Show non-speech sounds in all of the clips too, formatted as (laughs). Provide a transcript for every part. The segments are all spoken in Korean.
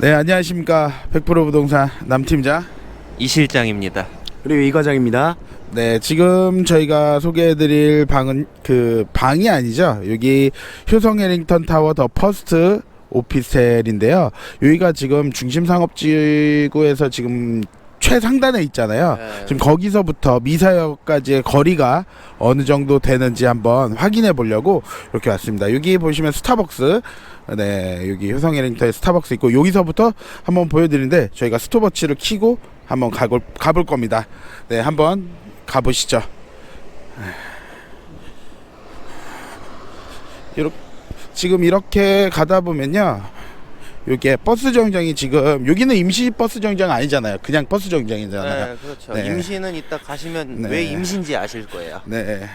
네 안녕하십니까 100% 부동산 남팀장 이 실장입니다. 그리고 이 과장입니다. 네 지금 저희가 소개해드릴 방은 그 방이 아니죠 여기 효성 해링턴 타워 더 퍼스트 오피스텔인데요 여기가 지금 중심 상업지구에서 지금 최상단에 있잖아요 네. 지금 거기서부터 미사역까지의 거리가 어느 정도 되는지 한번 확인해 보려고 이렇게 왔습니다. 여기 보시면 스타벅스, 네 여기 효성 해링턴에 스타벅스 있고 여기서부터 한번 보여드리는데 저희가 스톱워치를 키고 한번 가볼 가볼 겁니다. 네 한번 가보시죠. 이렇게 지금 이렇게 가다 보면요. 여기에 버스 정장이 지금 여기는 임시 버스 정장 아니잖아요. 그냥 버스 정장이잖아요. 네, 그렇죠. 네. 임시는 이따 가시면 네. 왜 임시인지 아실 거예요. 네.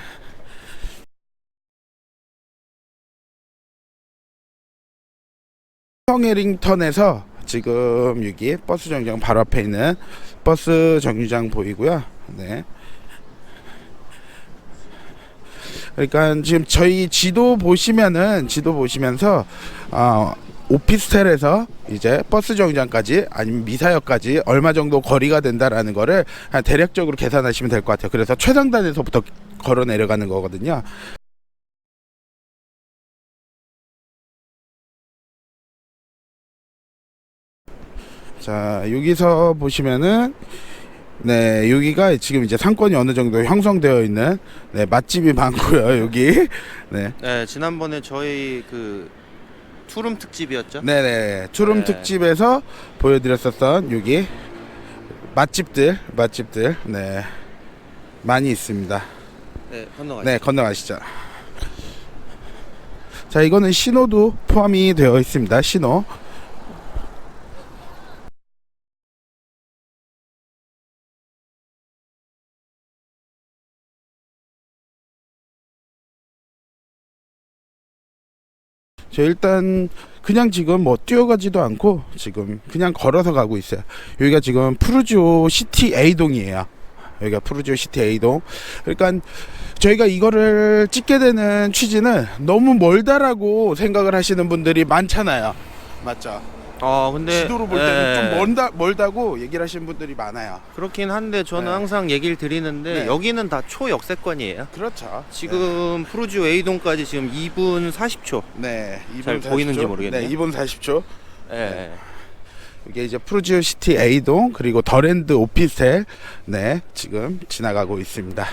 성해링턴에서 지금 여기 버스 정류장 바로 앞에 있는 버스 정류장 보이고요. 네. 그러니까 지금 저희 지도 보시면은 지도 보시면서 어, 오피스텔에서 이제 버스 정류장까지 아니면 미사역까지 얼마 정도 거리가 된다라는 거를 한 대략적으로 계산하시면 될 것 같아요. 그래서 최상단에서부터 걸어 내려가는 거거든요. 자 여기서 보시면은 네 여기가 지금 이제 상권이 어느 정도 형성되어 있는 네, 맛집이 많고요 여기 (laughs) 네 네, 지난번에 저희 그 투룸 특집이었죠? 네네 투룸 네. 특집에서 보여드렸었던 여기 맛집들 맛집들 네 많이 있습니다 네, 건너가시죠. 네 건너가시죠 자 이거는 신호도 포함이 되어 있습니다 신호 저 일단 그냥 지금 뭐 뛰어가지도 않고 지금 그냥 걸어서 가고 있어요. 여기가 지금 푸르지오 시티 A동이에요. 여기가 푸르지오 시티 A동. 그러니까 저희가 이거를 찍게 되는 취지는 너무 멀다라고 생각을 하시는 분들이 많잖아요. 맞죠? 어, 근데 지도로 볼 네, 때는 좀 멀다 멀다고 얘기를 하시는 분들이 많아요. 그렇긴 한데 저는 네. 항상 얘기를 드리는데 네. 여기는 다 초역세권이에요. 그렇죠. 지금 푸르지오 A동까지 지금 2분 40초. 네, 잘 2분 보이는지 40초. 모르겠네요. 네, 2분 40초. 네. 이게 이제 프루지오 시티 A동 그리고 더랜드 오피스텔 네 지금 지나가고 있습니다.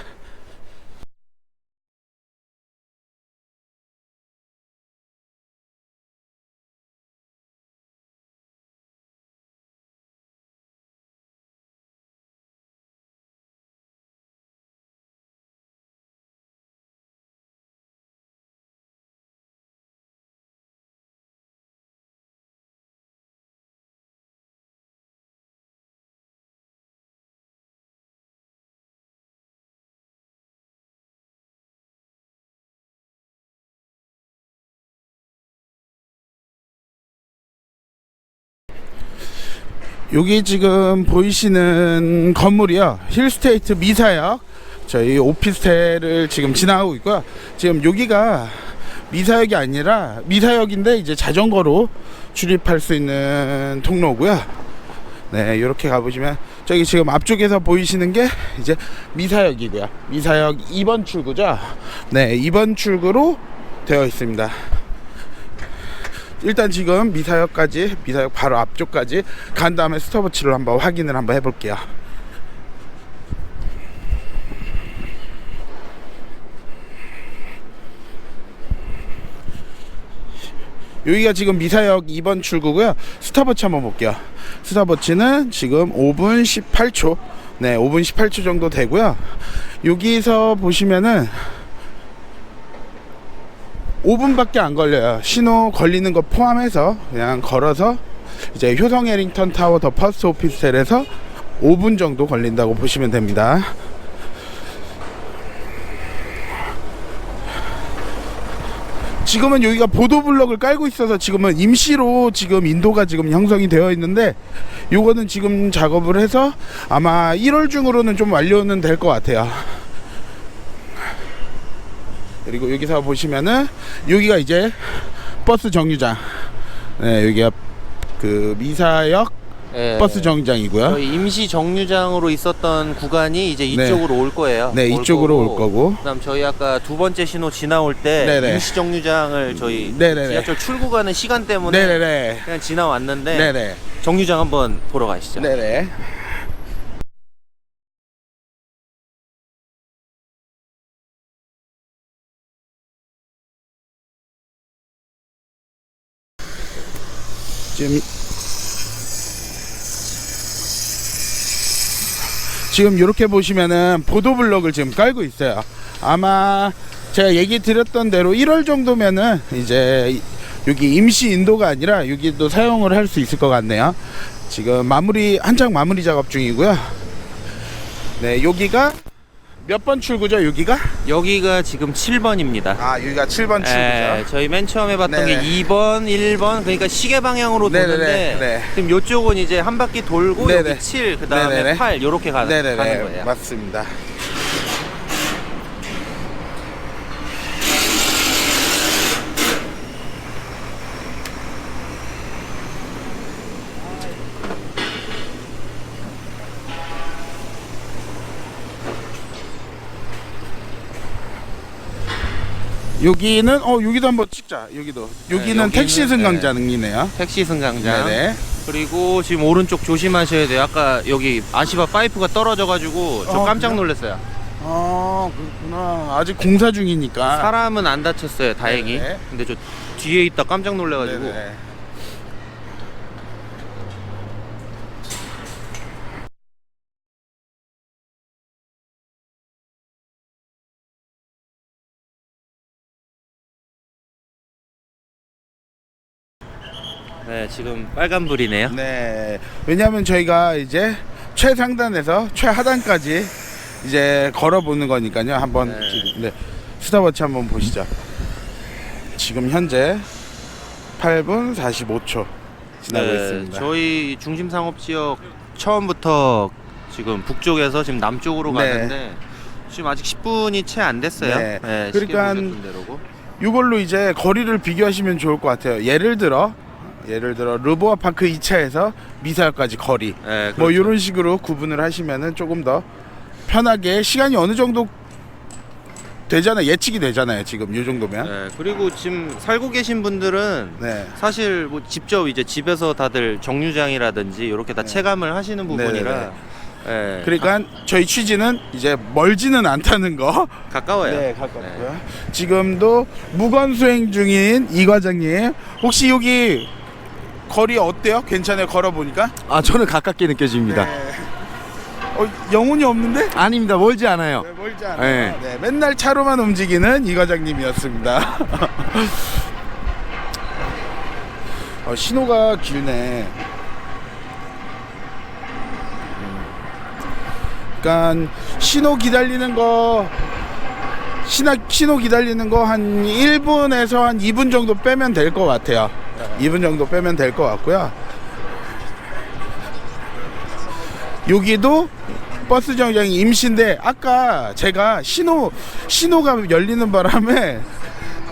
여기 지금 보이시는 건물이요. 힐스테이트 미사역. 저희 오피스텔을 지금 지나가고 있고요. 지금 여기가 미사역이 아니라 미사역인데 이제 자전거로 출입할 수 있는 통로고요. 네 이렇게 가보시면 저기 지금 앞쪽에서 보이시는 게 이제 미사역이고요. 미사역 2번 출구죠. 네 2번 출구로 되어 있습니다 일단 지금 미사역까지 미사역 바로 앞쪽까지 간 다음에 스톱워치를 한번 확인을 한번 해볼게요. 여기가 지금 미사역 2번 출구고요. 스탑워치 한번 볼게요. 스탑워치는 지금 5분 18초. 네, 5분 18초 정도 되고요. 여기서 보시면은 5분밖에 안 걸려요. 신호 걸리는 거 포함해서 그냥 걸어서 이제 효성 해링턴 타워 더 퍼스트 오피스텔에서 5분 정도 걸린다고 보시면 됩니다. 지금은 여기가 보도블럭을 깔고 있어서 지금은 임시로 지금 인도가 지금 형성이 되어 있는데 요거는 지금 작업을 해서 아마 1월 중으로는 좀 완료는 될 것 같아요. 그리고 여기서 보시면은 여기가 이제 버스 정류장. 네, 여기가 그 미사역 예. 버스 정류장이고요. 저희 임시 정류장으로 있었던 구간이 이제 이쪽으로 올 거예요. 네, 이쪽으로 올 거고. 그다음 저희 아까 두 번째 신호 지나올 때 네네. 임시 정류장을 저희 네네네. 지하철 출구 가는 시간 때문에 네네네. 그냥 지나왔는데 네네. 정류장 한번 보러 가시죠. 네네. 지금 지금 이렇게 보시면은 보도블럭을 지금 깔고 있어요. 아마 제가 얘기 드렸던 대로 1월 정도면은 이제 여기 임시 인도가 아니라 여기도 사용을 할 수 있을 것 같네요. 지금 마무리 한창 마무리 작업 중이고요. 네, 여기가 몇 번 출구죠? 여기가? 여기가 지금 7번입니다. 아, 여기가 7번 예, 저희 맨 처음에 봤던 네네. 게 2번, 1번 그러니까 시계 방향으로 네네네, 도는데 네. 지금 이쪽은 이제 한 바퀴 돌고 네네. 여기 7, 그다음에 네네네. 8 이렇게 가는, 가는 거예요. 맞습니다. 여기는 어 여기도 한번 찍자 여기도 여기는 여기는, 택시 네. 승강장이네요. 택시 승강장. 네네. 그리고 지금 오른쪽 조심하셔야 돼요. 아까 여기 아시바 파이프가 떨어져가지고 저 어, 깜짝? 놀랐어요. 아 그렇구나. 아직 공사 중이니까. 사람은 안 다쳤어요, 다행히. 네네. 근데 저 뒤에 있다 깜짝 놀래가지고. 네네. 지금 빨간불이네요. 네. 왜냐하면 저희가 이제 최상단에서 최하단까지 이제 걸어보는 거니까요. 한번 네. 지금 네. 스타워치 한번 보시죠. 지금 현재 8분 45초 지나고 있습니다. 네, 저희 중심 상업 지역 처음부터 지금 북쪽에서 지금 남쪽으로 네. 가는데 지금 아직 10분이 채 안 됐어요. 네. 네, 그러니까. 이걸로 이제 거리를 비교하시면 좋을 것 같아요. 예를 들어 예를 들어 르보아 파크 2차에서 미사역까지 거리 네, 뭐 그렇죠. 이런 식으로 구분을 하시면은 조금 더 편하게 시간이 어느 정도 되잖아요. 예측이 되잖아요. 지금 이 정도면. 네, 그리고 지금 살고 계신 분들은 네. 사실 뭐 직접 이제 집에서 다들 정류장이라든지 이렇게 다 네. 체감을 하시는 부분이라 네네네. 예, 그러니까 저희 취지는 이제 멀지는 않다는 거. 가까워요. 네, 가깝고요. 지금도 무건 수행 중인 이 과장님, 혹시 여기 거리 어때요? 괜찮아요? 걸어 보니까? 아 저는 가깝게 느껴집니다. 어, 영혼이 없는데? 아닙니다. 멀지 않아요. 네, 멀지 않아요. 네. 네, 맨날 차로만 움직이는 이 과장님이었습니다. (laughs) 어, 신호가 길네. 그러니까 신호 기다리는 거 신호 기다리는 거 한 1분에서 한 2분 정도 빼면 될 것 같아요. 2분 정도 빼면 될 것 같고요. 여기도 버스 정류장이 임시인데 아까 제가 신호 신호가 열리는 바람에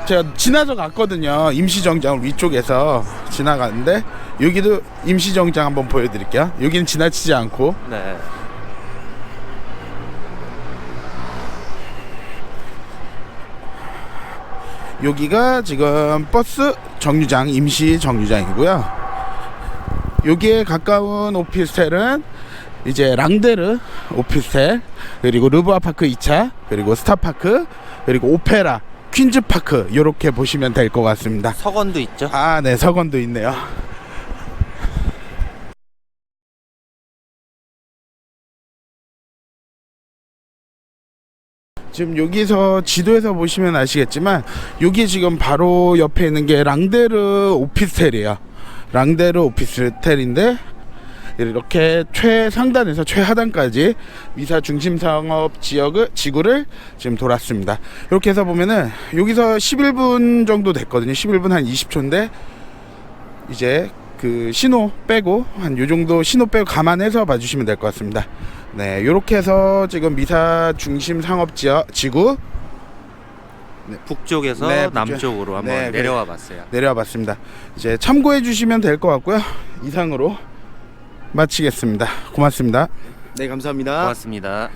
제가 지나서 갔거든요. 임시 정장 위쪽에서 지나갔는데 여기도 임시 정장 한번 보여드릴게요. 여기는 지나치지 않고 네. 여기가 지금 버스 정류장 임시 정류장이고요. 여기에 가까운 오피스텔은 이제 랑데르 오피스텔 그리고 르브아파크 2차 그리고 스타파크 그리고 오페라 퀸즈파크 이렇게 보시면 될 것 같습니다. 서건도 있죠. 아, 네, 서건도 있네요. 지금 여기서 지도에서 보시면 아시겠지만 여기 지금 바로 옆에 있는 게 랑데르 오피스텔이에요. 랑데르 오피스텔인데 이렇게 최상단에서 최하단까지 미사 중심 상업 지역을 지구를 지금 돌았습니다. 이렇게 해서 보면은 여기서 11분 정도 됐거든요. 11분 한 20초인데 이제 그 신호 빼고 한 요 정도 신호 빼고 감안해서 봐주시면 될 것 같습니다. 네, 이렇게 해서 지금 미사 중심 상업 지역 지구 북쪽에서 네, 북쪽. 남쪽으로 한번 네, 내려와 봤어요. 내려와 봤습니다. 이제 참고해 주시면 될 것 같고요. 이상으로 마치겠습니다. 고맙습니다. 네 감사합니다. 고맙습니다.